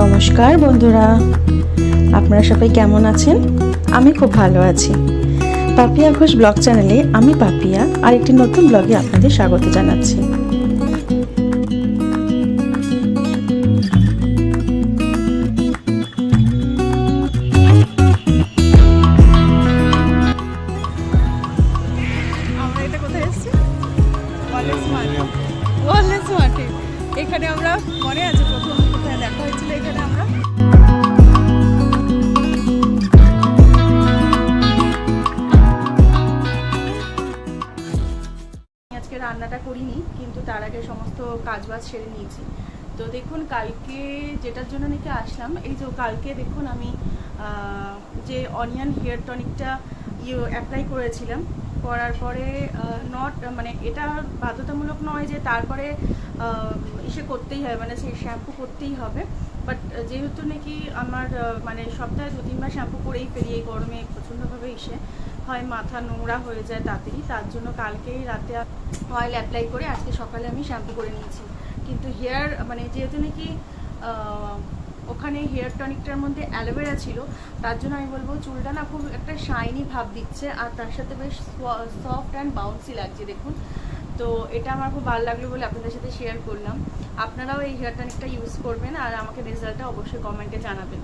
নমস্কার বন্ধুরা। আপনারা সবাই কেমন আছেন? আমি খুব ভালো আছি। পাপিয়া ঘোষ ব্লগ চ্যানেলে আমি পাপিয়া আর একটি নতুন ব্লগে আপনাদের স্বাগত জানাচ্ছি। রান্নাটা করিনি, কিন্তু তার আগে সমস্ত কাজবাজ সেরে নিয়েছি। তো দেখুন, কালকে যেটার জন্য নাকি আসলাম, এই যে কালকে দেখুন আমি যে অনিয়ন হেয়ার টনিকটা ইয়ে অ্যাপ্লাই করেছিলাম, করার পরে নট মানে এটা বাধ্যতামূলক নয় যে তারপরে ইসে করতেই হবে মানে সেই শ্যাম্পু করতেই হবে। বাট যেহেতু নাকি আমার মানে সপ্তাহে দু তিনবার শ্যাম্পু করেই ফেলি, এই গরমে প্রচণ্ডভাবে এসে হয় মাথা নোংরা হয়ে যায় তাড়াতাড়ি তার জন্য কালকেই রাতে অয়েল অ্যাপ্লাই করে আজকে সকালে আমি শ্যাম্পু করে নিয়েছি। কিন্তু হেয়ার মানে যেহেতু নাকি ওখানে হেয়ার টনিকটার মধ্যে অ্যালোভেরা ছিল, তার জন্য আমি বলব চুলটা না খুব একটা শাইনি ভাব দিচ্ছে আর তার সাথে বেশ সফট অ্যান্ড বাউন্সি লাগছে দেখুন। তো এটা আমার খুব ভালো লাগল বলে আপনাদের সাথে শেয়ার করলাম। আপনারাও এই হেয়ার টনিকটা ইউজ করবেন আর আমাকে রেজাল্টটা অবশ্যই কমেন্টে জানাবেন।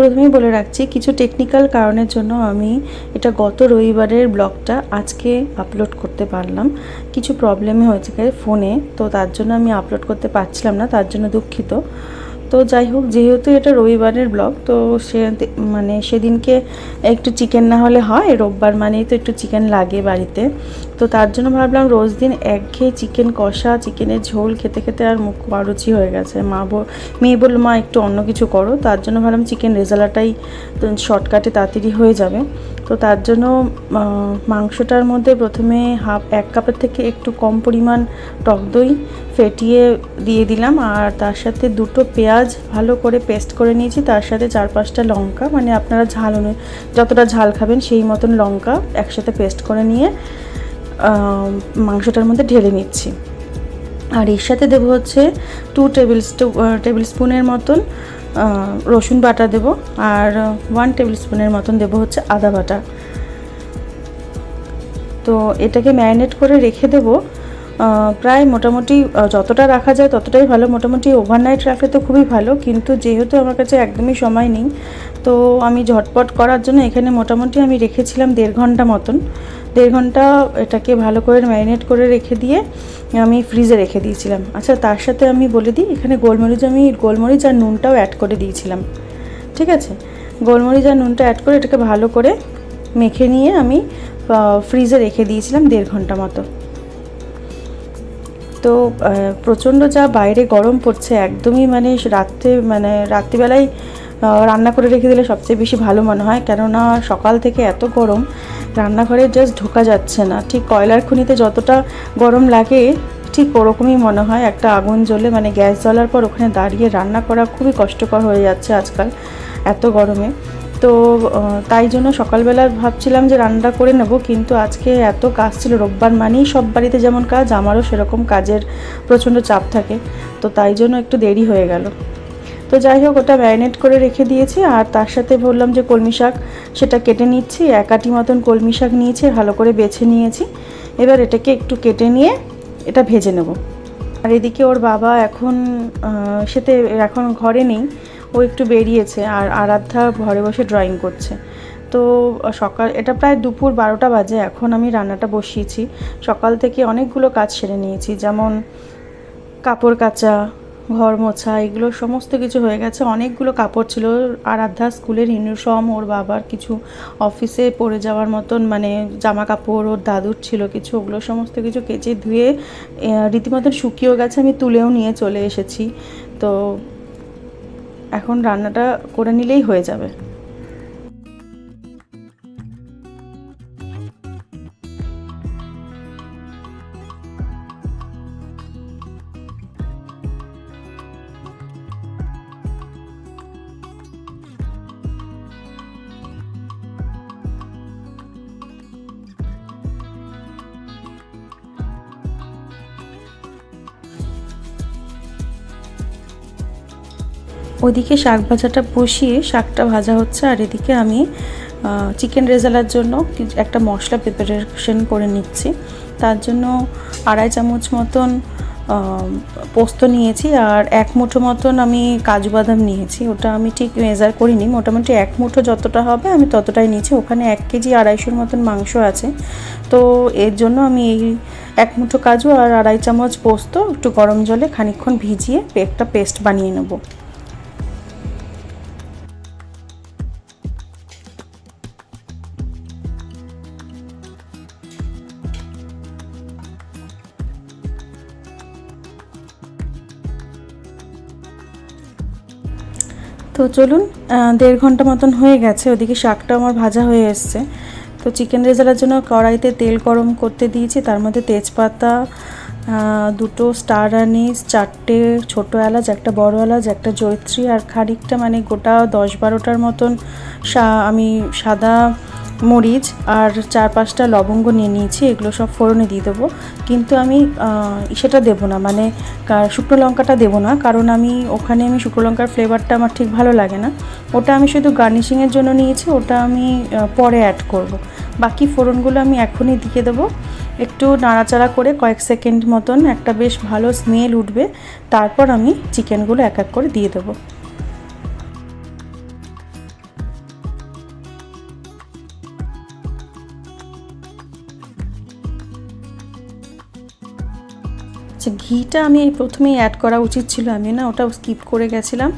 প্রথমেই বলে রাখছি, কিছু টেকনিক্যাল কারণের জন্য আমি এটা গত রবিবারের ব্লগটা আজকে আপলোড করতে পারলাম। কিছু প্রবলেমে হয়েছে ফোনে তো তার জন্য আমি আপলোড করতে পারছিলাম না, তার জন্য দুঃখিত। তো যাই হোক, যেহেতু এটা রবিবারের ব্লগ, তো সে মানে সেদিনকে একটু চিকেন না হলে হয়, রোববার মানেই তো একটু চিকেন লাগে বাড়িতে। তো তার জন্য ভাবলাম রোজ দিন একঘেয়ে চিকেন কষা, চিকেনের ঝোল খেতে খেতে আর মুখ অরুচি হয়ে গেছে। মা মেয়ে বলল, মা, একটু অন্য কিছু করো। তার জন্য ভাবলাম চিকেন রেজালাটাই শর্টকাটে তাড়াতাড়ি হয়ে যাবে। তো তার জন্য মাংসটার মধ্যে প্রথমে হাফ, এক কাপের থেকে একটু কম পরিমাণ টক দই ফেটিয়ে দিয়ে দিলাম। আর তার সাথে দুটো পেঁয়াজ ভালো করে পেস্ট করে নিয়েছি। তার সাথে চার পাঁচটা লঙ্কা মানে আপনারা ঝাল যতটা ঝাল খাবেন সেই মতন লঙ্কা একসাথে পেস্ট করে নিয়ে মাংসটার মধ্যে ঢেলে নিচ্ছি। আর এর সাথে দেবো হচ্ছে টু টেবিল টেবিল স্পুনের মতন রসুন বাটা দেব আর ওয়ান টেবিল স্পুনের মতন দেবো হচ্ছে আদা বাটা। তো এটাকে ম্যারিনেট করে রেখে দেব। প্রায় মোটামুটি যতটা রাখা যায় ততটাই ভালো। মোটামুটি ওভারনাইট রাখলে তো খুবই ভালো, কিন্তু যেহেতু আমার কাছে একদমই সময় নেই, তো আমি ঝটপট করার জন্য এখানে মোটামুটি আমি রেখেছিলাম দেড় ঘণ্টা মতন। দেড় ঘণ্টা এটাকে ভালো করে ম্যারিনেট করে রেখে দিয়ে আমি ফ্রিজে রেখে দিয়েছিলাম। আচ্ছা তার সাথে আমি বলে দিই, এখানে গোলমরিচ আমি, গোলমরিচ আর নুনটাও অ্যাড করে দিয়েছিলাম। ঠিক আছে? গোলমরিচ আর নুনটা অ্যাড করে এটাকে ভালো করে মেখে নিয়ে আমি ফ্রিজে রেখে দিয়েছিলাম দেড় ঘণ্টা মতো। তো প্রচণ্ড যা বাইরে গরম পড়ছে, একদমই মানে রাত্রে মানে রাত্রিবেলায় রান্না করে রেখে দিলে সবচেয়ে বেশি ভালো মনে হয়। কেননা সকাল থেকে এত গরম রান্নাঘরে জাস্ট ঢোকা যাচ্ছে না। ঠিক কয়লার খনিতে যতটা গরম লাগে, ঠিক ওরকমই মনে হয়। একটা আগুন জ্বলে মানে গ্যাস জ্বলার পর ওখানে দাঁড়িয়ে রান্না করা খুবই কষ্টকর হয়ে যাচ্ছে আজকাল, এত গরমে। তো তাই জন্য সকালবেলা ভাবছিলাম যে রান্না করে নেব, কিন্তু আজকে এত কাজ ছিল, রোববার মানেই সব বাড়িতে যেমন কাজ, আমারও সেরকম কাজের প্রচণ্ড চাপ থাকে। তো তাই জন্য একটু দেরি হয়ে গেল। তো যাই হোক, ওটা ম্যারিনেট করে রেখে দিয়েছি আর তার সাথে বললাম যে কলমি শাক সেটা কেটে নিচ্ছি, এক আটি মতন কলমি শাক নিয়েছি, ভালো করে বেছে নিয়েছি। এবার এটাকে একটু কেটে নিয়ে এটা ভেজে নেব। আর এদিকে ওর বাবা এখন সেতে এখন ঘরে নেই, ও একটু বেরিয়েছে আর আরাধ্যা ঘরে বসে ড্রয়িং করছে। তো সকাল, এটা প্রায় দুপুর বারোটা বাজে, এখন আমি রান্নাটা বসিয়েছি। সকাল থেকে অনেকগুলো কাজ সেরে নিয়েছি, যেমন কাপড় কাচা ঘর মোছা, এগুলো সমস্ত কিছু হয়ে গেছে। অনেকগুলো কাপড় ছিল। আর আধা স্কুলের ইউনিফর্ম, ওর বাবার কিছু অফিসে পড়ে যাওয়ার মতন মানে জামা কাপড় ওর দাদুর ছিল কিছু, ওগুলো সমস্ত কিছু কেচে ধুয়ে রীতিমতন শুকিয়েও গেছে। আমি তুলেও নিয়ে চলে এসেছি। তো এখন রান্নাটা করে নিলেই হয়ে যাবে। ওদিকে শাক ভাজাটা বসিয়ে শাকটা ভাজা হচ্ছে, আর এদিকে আমি চিকেন রেজালার জন্য একটা মশলা প্রিপারেশন করে নিচ্ছি। তার জন্য আড়াই চামচ মতন পোস্ত নিয়েছি, আর এক মুঠো মতন আমি কাজু বাদাম নিয়েছি। ওটা আমি ঠিক মেজার করিনি, মোটামুটি এক মুঠো যতটা হবে আমি ততটাই নিয়েছি। ওখানে এক কেজি আড়াইশোর মতন মাংস আছে। তো এর জন্য আমি এই এক মুঠো কাজু আর আড়াই চামচ পোস্ত একটু গরম জলে খানিকক্ষণ ভিজিয়ে একটা পেস্ট বানিয়ে নেব। তো চলুন দেড় ঘণ্টা মতন হয়ে গেছে, ওদিকে শাকটা আমার ভাজা হয়ে এসছে। তো চিকেন রেজালার জন্য কড়াইতে তেল গরম করতে দিয়েছি, তার মধ্যে তেজপাতা দুটো স্টার আনিস চারটে ছোটো এলাচ, একটা বড় এলাচ, একটা জৈত্রী আর খারিকটা মানে গোটা দশ বারোটার মতন আমি সাদা মরিচ আর চার পাঁচটা লবঙ্গ নিয়ে নিয়েছি, এগুলো সব ফোড়নে দিয়ে দেবো। কিন্তু আমি সেটা দেবো না মানে শুকনো লঙ্কাটা দেবো না, কারণ আমি ওখানে আমি শুকনো লঙ্কার ফ্লেভারটা আমার ঠিক ভালো লাগে না। ওটা আমি শুধু গার্নিশিংয়ের জন্য নিয়েছি, ওটা আমি পরে অ্যাড করব। বাকি ফোড়নগুলো আমি এখনই দিয়ে দেবো। একটু নাড়াচাড়া করে কয়েক সেকেন্ড মতন একটা বেশ ভালো স্মেল উঠবে, তারপর আমি চিকেনগুলো এক এক করে দিয়ে দেবো। ঘিটা আমি প্রথমেই অ্যাড করা উচিত ছিল। আমি না ওটা স্কিপ করে গেছিলাম।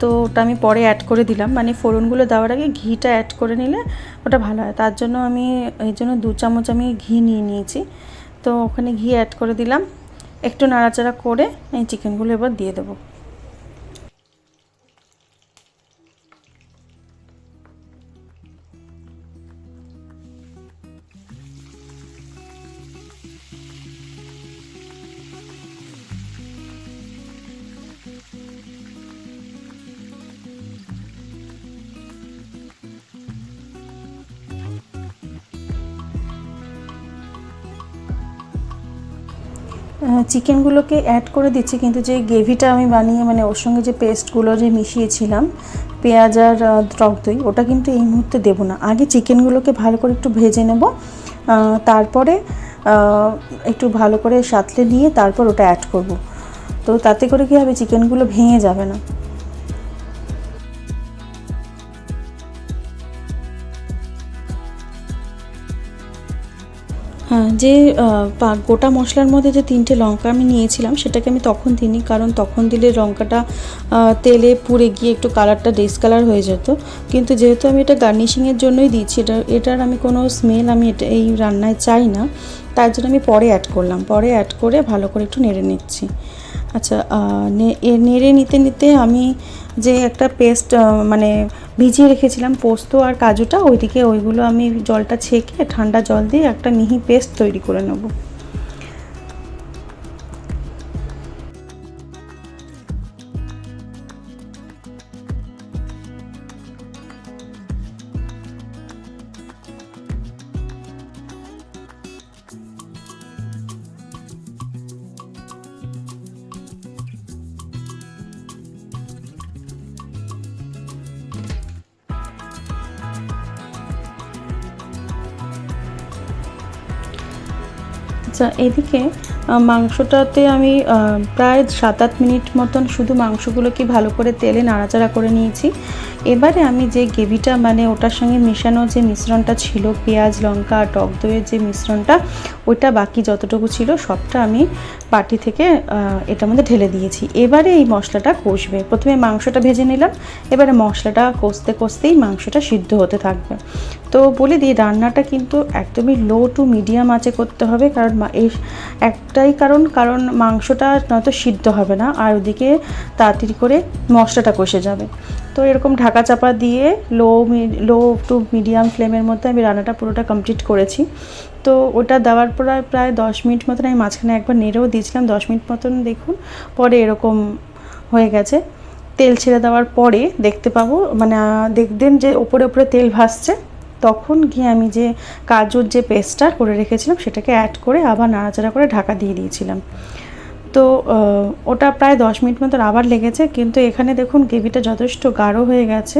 তো ওটা আমি পরে অ্যাড করে দিলাম। মানে ফোড়নগুলো দেওয়ার আগে ঘিটা অ্যাড করে নিলে ওটা ভালো হয়। তার জন্য আমি এই জন্য দু চামচ আমি ঘি নিয়ে নিয়েছি। তো ওখানে ঘি অ্যাড করে দিলাম। একটু নাড়াচাড়া করে এই চিকেনগুলো এবার দিয়ে দেবো। চিকেনগুলোকে অ্যাড করে দিচ্ছি, কিন্তু যে গ্রেভিটা আমি বানিয়ে মানে ওর সঙ্গে যে পেস্টগুলো যে মিশিয়েছিলাম, পেঁয়াজ আর টক দই, ওটা কিন্তু এই মুহূর্তে দেবো না। আগে চিকেনগুলোকে ভালো করে একটু ভেজে নেব তারপরে একটু ভালো করে সাঁতলে নিয়ে তারপর ওটা অ্যাড করব। তো তাতে করে কী হবে, চিকেনগুলো ভেঙে যাবে না। যে পা- গোটা মশলার মধ্যে যে তিনটে লঙ্কা আমি নিয়েছিলাম, সেটাকে আমি তখন দিইনি, কারণ তখন দিলে লঙ্কাটা তেলে পুড়ে গিয়ে একটু কালারটা ডিসকালার হয়ে যেত। কিন্তু যেহেতু আমি এটা গার্নিশিংয়ের জন্যই দিচ্ছি, এটা, এটার আমি কোনো স্মেল আমি এটা, এই রান্নায় চাই না। তার জন্য আমি পরে অ্যাড করলাম। পরে অ্যাড করে ভালো করে একটু নেড়ে নিচ্ছি। আচ্ছা নেড়ে নিতে নিতে আমি যে একটা পেস্ট মানে ভিজিয়ে রেখেছিলাম, পোস্ত আর কাজুটা, ওইদিকে ওইগুলো আমি জলটা ছেঁকে ঠান্ডা জল দিয়ে একটা মিহি পেস্ট তৈরি করে নেব। আচ্ছা এদিকে মাংসটাতে আমি প্রায় সাত আট মিনিট মতন শুধু মাংসগুলোকে ভালো করে তেলে নাড়াচাড়া করে নিয়েছি। এবারে আমি যে গ্রেভিটা মানে ওটার সঙ্গে মিশানো যে মিশ্রণটা ছিল, পেঁয়াজ, লঙ্কা টক দইয়ের যে মিশ্রণটা ওইটা বাকি যতটুকু ছিল সবটা আমি বাটি থেকে এটার মধ্যে ঢেলে দিয়েছি। এবারে এই মশলাটা কষবে। প্রথমে মাংসটা ভেজে নিলাম। এবারে মশলাটা কষতে কষতেই মাংসটা সিদ্ধ হতে থাকবে। তো বলে দিই, রান্নাটা কিন্তু একদমই লো টু মিডিয়াম আঁচে করতে হবে, কারণ এই একটাই কারণ কারণ মাংসটা নয়তো সিদ্ধ হবে না, আর ওদিকে তাড়াতাড়ি করে মশলাটা কষে যাবে। তো এরকম ঢাকা চাপা দিয়ে লো লো টু মিডিয়াম ফ্লেমের মধ্যে আমি রান্নাটা পুরোটা কমপ্লিট করেছি। তো ওটা দেওয়ার পর প্রায় দশ মিনিট মতন আমি মাঝখানে একবার নেড়েও দিয়েছিলাম। দশ মিনিট মতন দেখুন, পরে এরকম হয়ে গেছে। তেল ছেড়ে দেওয়ার পরে দেখতে পাবো মানে দেখবেন যে ওপরে ওপরে তেল ভাসছে, তখন গিয়ে আমি যে কাজুর যে পেস্টটা করে রেখেছিলাম, সেটাকে অ্যাড করে আবার নাড়াচাড়া করে ঢাকা দিয়ে দিয়েছিলাম। তো ওটা প্রায় দশ মিনিট মতন আবার লেগেছে, কিন্তু এখানে দেখুন গ্রেভিটা যথেষ্ট গাঢ় হয়ে গেছে।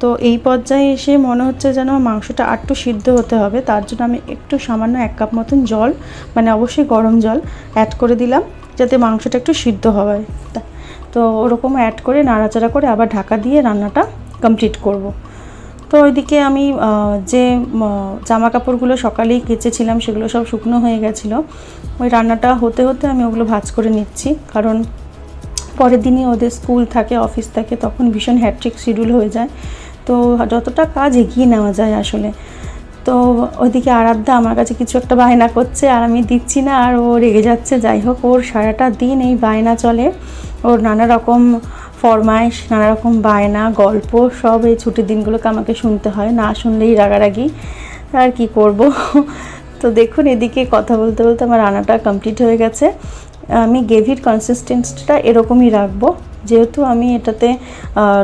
তো এই পর্যায়ে এসে মনে হচ্ছে যেন মাংসটা আটটু সিদ্ধ হতে হবে। তার জন্য আমি একটু সামান্য এক কাপ মতন জল মানে অবশ্যই গরম জল অ্যাড করে দিলাম যাতে মাংসটা একটু সিদ্ধ হয়। তো ওরকম অ্যাড করে নাড়াচাড়া করে আবার ঢাকা দিয়ে রান্নাটা কমপ্লিট করব। তো ওইদিকে আমি যে জামা কাপড়গুলো সকালেই কেচেছিলাম সেগুলো সব শুকনো হয়ে গেছিল। ওই রান্নাটা হতে হতে আমি ওগুলো ভাজ করে নিচ্ছি। কারণ পরের দিনই ওদের স্কুল থাকে, অফিস থাকে, তখন ভীষণ হ্যাট্রিক শিডিউল হয়ে যায়। তো যতটা কাজ এগিয়ে নেওয়া যায় আসলে। তো ওইদিকে আরাধ্যা আমার কাছে কিছু একটা বায়না করছে, আর আমি দিচ্ছি না, আর ও রেগে যাচ্ছে। যাই হোক, ওর সারাটা দিন এই বায়না চলে। ওর নানা রকম ফরমাইশ, নানা রকম বায়না, গল্প, সব এই ছুটির দিনগুলোকে আমাকে শুনতে হয়। না শুনলেই রাগারাগি, আর কি করব? তো দেখুন, এদিকে কথা বলতে বলতে আমার রান্নাটা কমপ্লিট হয়ে গেছে। আমি গ্রেভির কনসিস্টেন্সিটা এরকমই রাখব। যেহেতু আমি এটাতে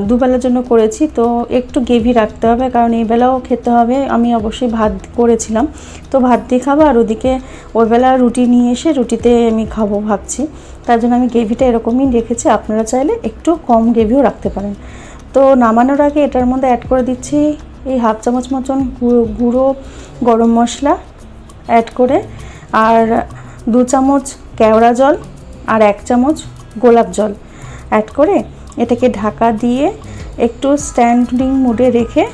দুবেলার জন্য করেছি, তো একটু গ্রেভি রাখতে হবে, কারণ এই বেলাও খেতে হবে। আমি অবশ্যই ভাত করেছিলাম। তো ভাত দিয়ে খাব, আর ওদিকে ওই বেলা রুটি নিয়ে এসে রুটিতে আমি খাব ভাবছি। তার জন্য আমি গ্রেভিটা এরকমই রেখেছি। আপনারা চাইলে একটু কম গ্রেভিও রাখতে পারেন। তো নামানোর আগে এটার মধ্যে অ্যাড করে দিচ্ছি এই হাফ চামচ মতন গুঁড়ো গুঁড়ো গরম মশলা অ্যাড করে, আর দু চামচ কেওড়া জল, আর এক চামচ গোলাপ জল। অ্যাড করে এটাকে ঢাকা দিয়ে একটু স্ট্যান্ডিং মুডে রেখে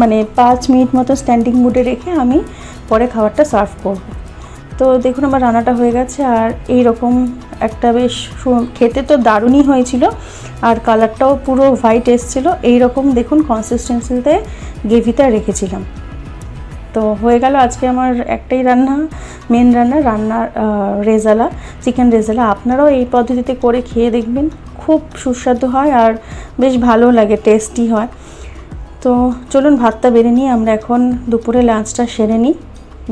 মানে পাঁচ মিনিট মতো স্ট্যান্ডিং মুডে রেখে আমি পরে খাবারটা সার্ভ করব। তো দেখুন আমার রান্নাটা হয়ে গেছে আর এই রকম একটা বেশ খেতে তো দারুণই হয়েছিল আর কালারটাও পুরো হোয়াইট এসছিল। এই রকম দেখুন কনসিস্টেন্সিতে গ্রেভিটা রেখেছিলাম। তো হয়ে গেল আজকে আমার একটাই রান্না মেন রান্না, রান্নার রেজালা চিকেন রেজালা। আপনারাও এই পদ্ধতিতে করে খেয়ে দেখবেন, খুব সুস্বাদু হয় আর বেশ ভালো লাগে টেস্টি হয়। তো চলুন ভাতটা বেড়ে নিয়ে আমরা এখন দুপুরে লাঞ্চটা সেরে নিই।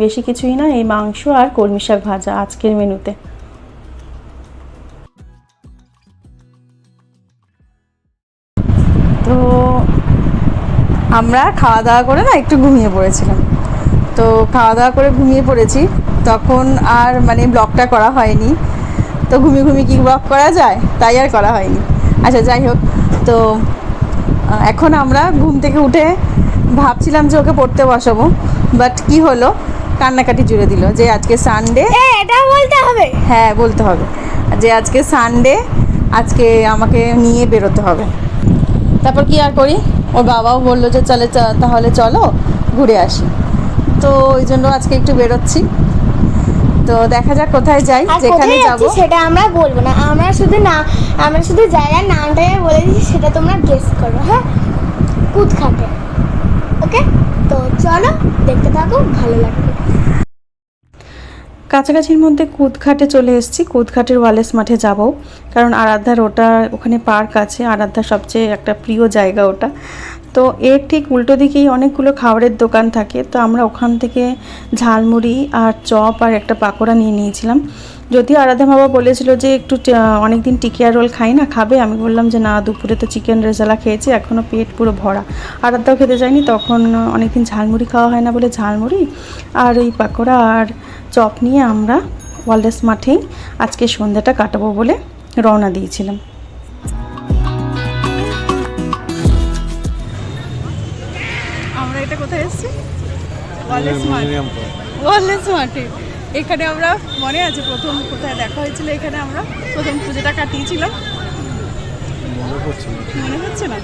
বেশি কিছুই না, এই মাংস আর কলমি শাক ভাজা আজকের মেনুতে। তো আমরা খাওয়া দাওয়া করে না একটু ঘুমিয়ে পড়েছিলাম। তো খাওয়া দাওয়া করে ঘুমিয়ে পড়েছি। তখন আর মানে ব্লগটা করা হয়নি। তো ঘুমিয়ে ঘুমিয়ে কি ব্লগ করা যায়? তাই আর করা হয়নি। আচ্ছা যাই হোক। তো এখন আমরা ঘুম থেকে উঠে ভাবছিলাম যে ওকে পড়তে বসাবো। বাট কি হলো? কান্নাকাটি জুড়ে দিল যে আজকে সানডে এটা বলতে হবে। হ্যাঁ বলতে হবে। যে আজকে সানডে আজকে আমাকে নিয়ে বেরোতে হবে। তারপর কি আর করি? ওর বাবাও বলল যে চলে চ- তাহলে চলো ঘুরে আসি। তো ওই জন্য আজকে একটু বেরোচ্ছি। তো দেখা যাক কোথায় যাই যেখানে যাব। সেটা আমরা বলব না। আমরা শুধু না আমরা শুধু জায়গার নামটাই বলে দিচ্ছি সেটা তোমরা গেস করো হ্যাঁ? কুদখাটে ওকে তো চলো দেখতে থাকো ভালো লাগবে। কাছাকাছির মধ্যে কুদঘাটে চলে এসেছি। কুদঘাটের ওয়ালেস মাঠে যাব কারণ আরাধ্যার ওটা ওখানে পার্ক আছে। আরাধ্যার সবচেয়ে একটা প্রিয় জায়গা ওটা। তো এর ঠিক উল্টো দিকেই অনেকগুলো খাবারের দোকান থাকে। তো আমরা ওখান থেকে ঝালমুড়ি আর চপ আর একটা পাকোড়া নিয়ে নিয়েছিলাম। যদিও আরাধ্যা বাবা বলেছিল যে একটু অনেক দিন টিকিয়া রোল খাই না, খাবে। আমি বললাম যে না, দুপুরে তো চিকেন রেজালা খেয়েছি এখনও পেট পুরো ভরা। আরাধ্যাও খেতে যায়নি, তখন অনেকদিন ঝালমুড়ি খাওয়া হয় না বলে ঝালমুড়ি আর ওই পাকোড়া আর চপ নিয়ে আমরা ওয়ালডেস মাঠেই আজকে সন্ধ্যাটা কাটাবো বলে রওনা দিয়েছিলাম। এটা কোথায় এসেছি? ওয়ালডেস মাঠ এখানে আমরা মনে আছে প্রথম কোথায় দেখা হয়েছিল এখানে আমরা প্রথম পুজোটা কাটিয়েছিলাম। মনে হচ্ছে না?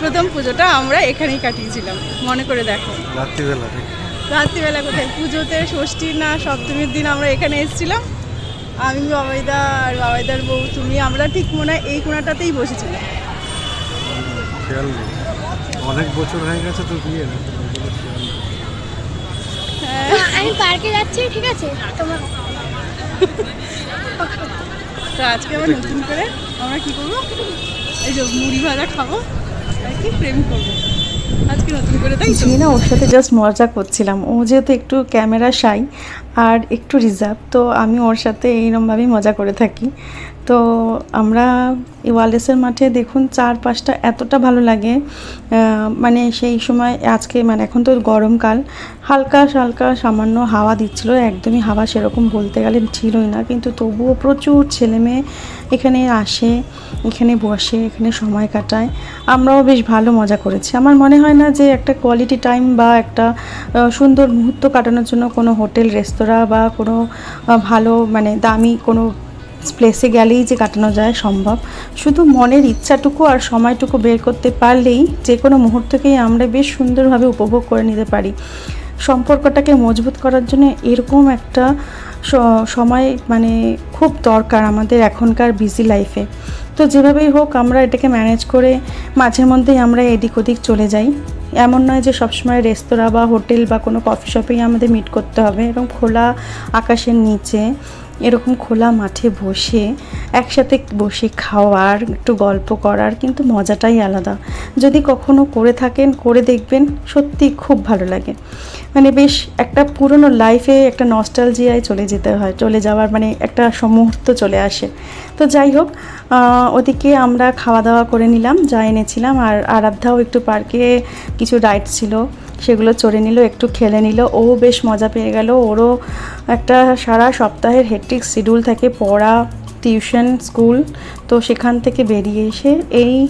প্রথম পুজোটা আমরা এখানেই কাটিয়েছিলাম। মনে করে দেখো। রাত্রিবেলা রাত্রিবেলা কোথায়? পুজোতে ষষ্ঠী না সপ্তমীর দিন আমরা এখানে এসেছিলাম। আমি বাবাইদা আর বাবাইদার বউ তুমি আমরা ঠিক মনে হয় এই কোনাটাতেই বসেছিলাম। অনেক বছর হয়ে গেছে তো বিয়ে নেই। আমি পার্কে যাচ্ছি ঠিক আছে? তোমার তো আজকে আবার নতুন করে আমরা কি করব? এই যে মুড়ি ভাজা খাব আর কি প্রেম করব। আজকে নতুন করে তাই না ওর সাথে জাস্ট মজা করছিলাম। ও যেহেতু একটু ক্যামেরা শাই আর একটু রিজার্ভ তো আমি ওর সাথে এইরমভাবেই মজা করে থাকি। তো আমরা ওয়ালেসের মাঠে দেখুন চার পাঁচটা এতটা ভালো লাগে মানে সেই সময় আজকে মানে এখন তো গরমকাল, হালকা হালকা সামান্য হাওয়া দিচ্ছিল, একদমই হাওয়া সেরকম বলতে গেলে ছিলই না, কিন্তু তবুও প্রচুর ছেলে মেয়ে এখানে আসে, এখানে বসে, এখানে সময় কাটায়। আমরাও বেশ ভালো মজা করেছি। আমার মনে হয় না যে একটা কোয়ালিটি টাইম বা একটা সুন্দর মুহূর্ত কাটানোর জন্য কোনো হোটেল রেস্তোরাঁ বা কোনো ভালো মানে দামি কোনো প্লেসে গেলেই যে কাটানো যায় সম্ভব। শুধু মনের ইচ্ছাটুকু আর সময়টুকু বের করতে পারলেই যে কোনো মুহূর্তকেই আমরা বেশ সুন্দরভাবে উপভোগ করে নিতে পারি। সম্পর্কটাকে মজবুত করার জন্য এরকম একটা সময় মানে খুব দরকার আমাদের এখনকার বিজি লাইফে তো যেভাবেই হোক আমরা এটাকে ম্যানেজ করে মাঝে মধ্যেই আমরা এদিক ওদিক চলে যাই। এমন নয় যে সবসময় রেস্তোরাঁ বা হোটেল বা কোনো কফি শপেই আমাদের মিট করতে হবে, এবং খোলা আকাশের নিচে এরকম খোলা মাঠে বসে, একসাথে বসে খাওয়ার, একটু গল্প করার কিন্তু মজাটাই আলাদা। যদি কখনো করে থাকেন, করে দেখবেন সত্যি খুব ভালো লাগে। মানে বেশ একটা পুরনো লাইফে একটা নস্টালজিয়ায় চলে যেতে হয়, চলে যাওয়ার মানে একটা স- মুহূর্ত চলে আসে। তো যাই হোক ওদিকে আমরা খাওয়া দাওয়া করে নিলাম, যা এনেছিলাম, আর আরাধ্যাও একটু পার্কে কিছু রাইড ছিল। সেগুলো চড়ে নিল, একটু খেলে নিল। ও বেশ মজা পেয়ে গেল। ওরও একটা সারা সপ্তাহের হেট্রিক শিডিউল থাকে, পড়া টিউশন স্কুল তো সেখান থেকে বেরিয়ে এসে এই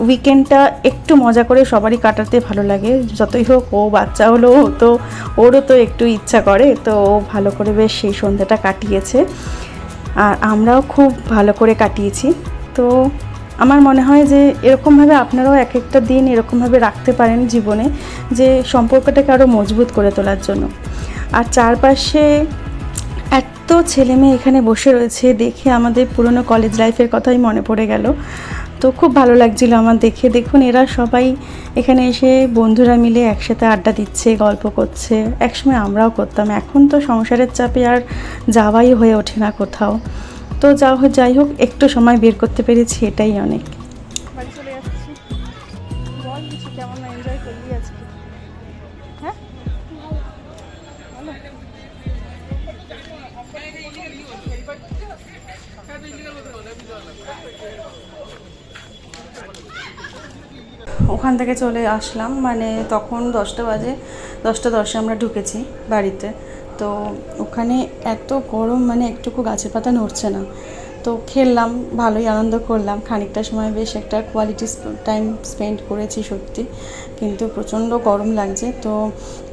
উইকেন্ডটা একটু মজা করে সবারই কাটাতে ভালো লাগে। যতই হোক, ও বাচ্চা হলো, ও তো, ওরও তো একটু ইচ্ছা করে। তো ও ভালো করে বেশ সেই সন্ধ্যাটা কাটিয়েছে। আর আমরাও খুব ভালো করে কাটিয়েছি। তো আমার মনে হয় যে এরকমভাবে আপনারাও এক একটা দিন এরকমভাবে রাখতে পারেন জীবনে, যে সম্পর্কটাকে আরও মজবুত করে তোলার জন্য। আর চারপাশে এত ছেলে মেয়ে এখানে বসে রয়েছে, দেখে আমাদের পুরনো কলেজ লাইফের কথাই মনে পড়ে গেল। তো খুব ভালো লাগছিল আমার দেখে। দেখুন, এরা সবাই এখানে এসে বন্ধুরা মিলে একসাথে আড্ডা দিচ্ছে, গল্প করছে। একসময় আমরাও করতাম। এখন তো সংসারের চাপে আর যাওয়াই হয়ে ওঠে না কোথাও। তো যা হোক যাই হোক একটু সময় বের করতে পেরেছি এটাই অনেক। বাড়ি চলে যাচ্ছি বল কিছু কেমন এনজয় করলি আজকে? হ্যাঁ? ওখান থেকে চলে আসলাম মানে তখন দশটা বাজে দশটা দশে আমরা ঢুকেছি বাড়িতে। তো ওখানে এত গরম মানে একটুকু গাছের পাতা নড়ছে না। তো খেললাম, ভালোই আনন্দ করলাম। খানিকটা সময় বেশ একটা কোয়ালিটি টাইম স্পেন্ড করেছি সত্যি। কিন্তু প্রচণ্ড গরম লাগছে। তো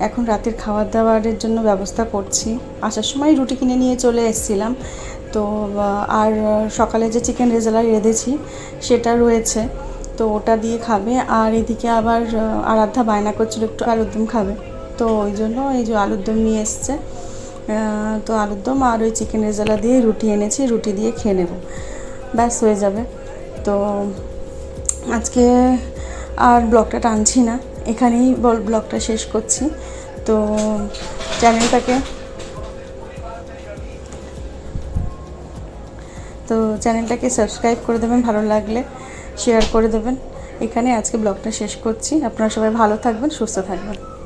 এখন রাতের খাবার দাবারের জন্য ব্যবস্থা করছি। আসার সময় রুটি কিনে নিয়ে চলে এসেছিলাম। তো আর সকালে যে চিকেন রেজালা রেঁধেছি, সেটা রয়েছে। তো ওটা দিয়ে খাবে। আর এদিকে আবার আরাধ্যা বায়না করছিল, একটু আলুর দম খাবে। তো ওই জন্য এই যে আলুর দম নিয়ে এসছে। তো আলুর দম আর ওই চিকেনের জ্বালা দিয়ে রুটি এনেছি, রুটি দিয়ে খেয়ে নেব। ব্যাস, হয়ে যাবে। তো আজকে আর ব্লগটা টানছি না, এখানেই বল- ব্লগটা শেষ করছি। তো চ্যানেলটাকে তো চ্যানেলটাকে সাবস্ক্রাইব করে দেবেন, ভালো লাগলে শেয়ার করে দেবেন। এখানে আজকে ব্লগটা শেষ করছি। আপনারা সবাই ভালো থাকবেন, সুস্থ থাকবেন।